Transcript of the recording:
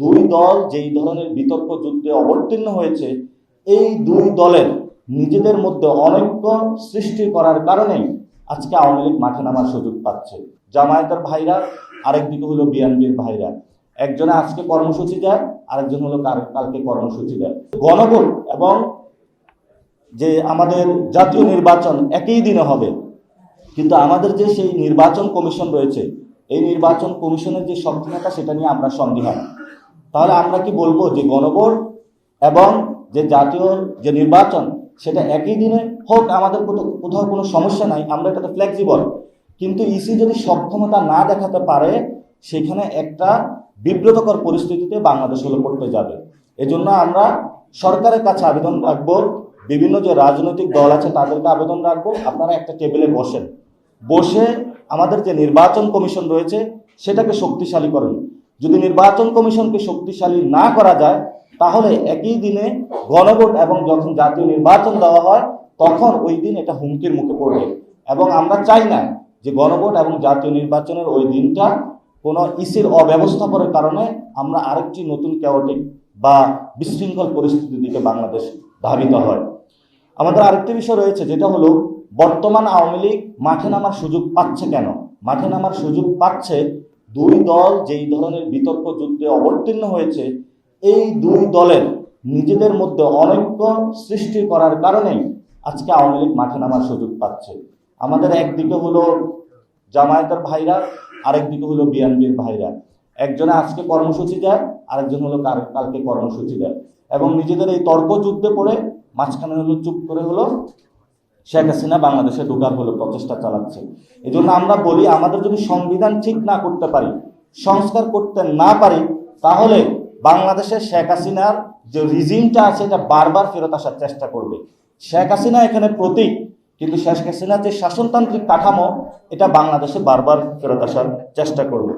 দুই দল যেই ধরনের বিতর্ক যুদ্ধে অবতীর্ণ হয়েছে, এই দুই দলের নিজেদের মধ্যে অনৈক্য সৃষ্টি করার কারণেই আজকে আওয়ামী লীগ মাঠে নামার সুযোগ পাচ্ছে। জামায়াতের ভাইরা আরেকদিকে হলো বিএনপির ভাইরা। একজনে আজকে কর্মসূচি দেয়, আরেকজন হলো কালকে কর্মসূচি দেয়। গণভোট এবং যে আমাদের জাতীয় নির্বাচন একই দিনে হবে, কিন্তু আমাদের যে সেই নির্বাচন কমিশন রয়েছে, এই নির্বাচন কমিশনের যে স্বাধীনতা সেটা নিয়ে আমরা সন্দিহান। তাহলে আমরা কি বলব যে গণভোট এবং যে জাতীয় যে নির্বাচন, সেটা একই দিনে হোক, আমাদের কোথাও কোনো সমস্যা নাই, আমরা এটাতে ফ্লেক্সিবল কিন্তু ইসি যদি সক্ষমতা না দেখাতে পারে, সেখানে একটা বিব্রতকর পরিস্থিতিতে বাংলাদেশ হলো পড়তে যাবে। এজন্য আমরা সরকারের কাছে আবেদন রাখব, বিভিন্ন যে রাজনৈতিক দল আছে তাদেরকে আবেদন রাখব। আপনারা একটা টেবিলে বসেন। বসে আমাদের যে নির্বাচন কমিশন রয়েছে, সেটাকে শক্তিশালী করুন যদি নির্বাচন কমিশনকে শক্তিশালী না করা যায়, তাহলে একই দিনে গণভোট এবং যখন জাতীয় নির্বাচন দেওয়া হয়, তখন ওই দিন এটা হুমকির মুখে পড়বে। এবং আমরা চাই না যে গণভোট এবং জাতীয় নির্বাচনের ওই দিনটা কোনো ইসির অব্যবস্থাপনার কারণে আমরা আরেকটি নতুন ক্যাওটিক বা বিশৃঙ্খল পরিস্থিতির দিকে বাংলাদেশ ধাবিত হয়। আমাদের আরেকটি বিষয় রয়েছে, যেটা হলো বর্তমান আওয়ামী লীগ মাঠে নামার সুযোগ পাচ্ছে কেন? মাঠে নামার সুযোগ পাচ্ছে দুই দল যেই ধরনের বিতর্ক যুদ্ধে অবতীর্ণ হয়েছে, এই দুই দলের নিজেদের মধ্যে অনৈক্য সৃষ্টি করার কারণেই আজকে আওয়ামী লীগ মাঠে নামার সুযোগ পাচ্ছে। আমাদের একদিকে হলো জামায়াতের ভাইরা, আরেকদিকে হলো বিএনপির ভাইরা। একজনে আজকে কর্মসূচি দেয়, আরেকজন হলো কালকে কর্মসূচি দেয়। এবং নিজেদের এই তর্ক যুদ্ধে পড়ে মাঝখানে হলো চুপ করে হলো শেখ হাসিনা বাংলাদেশে ঢোকার হলো প্রচেষ্টা চালাচ্ছে। এই জন্য আমরা বলি, আমাদের যদি সংবিধান ঠিক না করতে পারি, সংস্কার করতে না পারি, তাহলে বাংলাদেশে শেখ হাসিনার যে রিজিমটা আছে, এটা বারবার ফেরত আসার চেষ্টা করবে। শেখ হাসিনা এখানে প্রতীক, কিন্তু শেখ হাসিনার যে শাসনতান্ত্রিক কাঠামো, এটা বাংলাদেশে বারবার ফেরত আসার চেষ্টা করবে।